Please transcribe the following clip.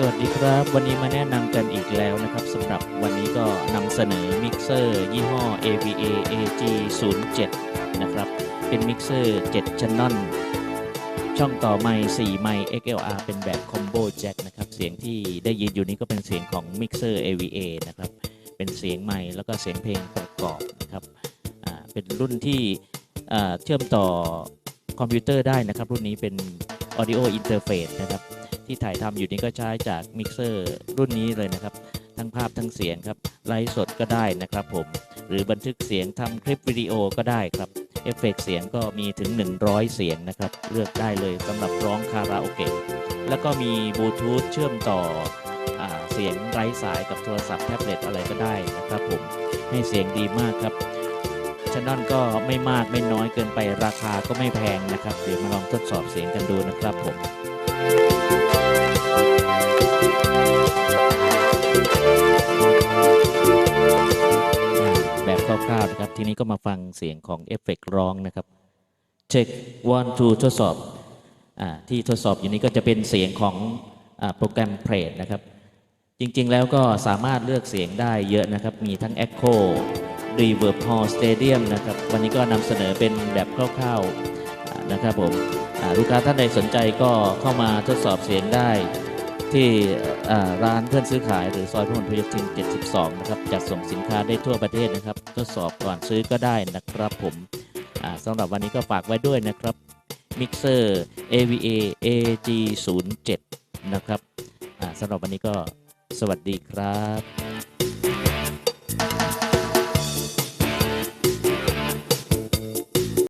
สวัสดีครับ วันนี้มาแนะนำกันอีกแล้วนะครับสำหรับวันนี้ก็นำเสนอมิกเซอร์ยี่ห้อ AVA AG 0 7 นะครับเป็นมิกเซอร์7 channel ช่องต่อไมค์4ไมค์ XLR เป็นแบบคอมโบแจ็คนะครับเสียงที่ได้ยินอยู่นี้ก็เป็นเสียงของมิกเซอร์ AVA นะครับเป็นเสียงไมค์แล้วก็เสียงเพลงประกอบนะครับเป็นรุ่นที่เชื่อมต่อคอมพิวเตอร์ได้นะครับรุ่นนี้เป็น Audio Interface นะครับ ที่ถ่ายทำอยู่นี้ก็ใช้จากมิกเซอร์รุ่นนี้เลยนะครับ ทั้งภาพทั้งเสียงครับ ไลฟ์สดก็ได้นะครับผม หรือบันทึกเสียงทำคลิปวิดีโอก็ได้ครับเอฟเฟกต์เสียงก็มีถึง 100 เสียงนะครับ เลือกได้เลยสำหรับร้องคาราโอเกะแล้วก็มีบลูทูธเชื่อมต่ออเสียงไร้สายกับโทรศัพท์แท็บเล็ตอะไรก็ได้นะครับผมให้เสียงดีมากครับ ชนอนก็ไม่มากไม่น้อยเกินไปราคาก็ไม่แพงนะครับ เดี๋ยวมาลองทดสอบเสียงกันดูนะครับผมแบบคร่าวๆนะครับ ทีนี้ก็มาฟังเสียงของเอฟเฟกร้องนะครับ เช็ค one two ทดสอบอที่ทดสอบอยู่นี้ก็จะเป็นเสียงของอโปรแกรมเพลทนะครับ จริงๆแล้วก็สามารถเลือกเสียงได้เยอะนะครับ มีทั้ง Echo Reverb Hall Stadium นะครับวันนี้ก็นำเสนอเป็นแบบคร่าวๆนะครับผมลูกค้าท่านใดสนใจก็เข้ามาทดสอบเสียงได้ที่ร้านเพื่อนซื้อขายหรือซอยพหลพโยธิน72 นะครับ จัดส่งสินค้าได้ทั่วประเทศนะครับ ทดสอบก่อนซื้อก็ได้นะครับผมสำหรับวันนี้ก็ฝากไว้ด้วยนะครับมิกเซอร์ AVA AG 0 7 นะครับสำหรับวันนี้ก็สวัสดีครับ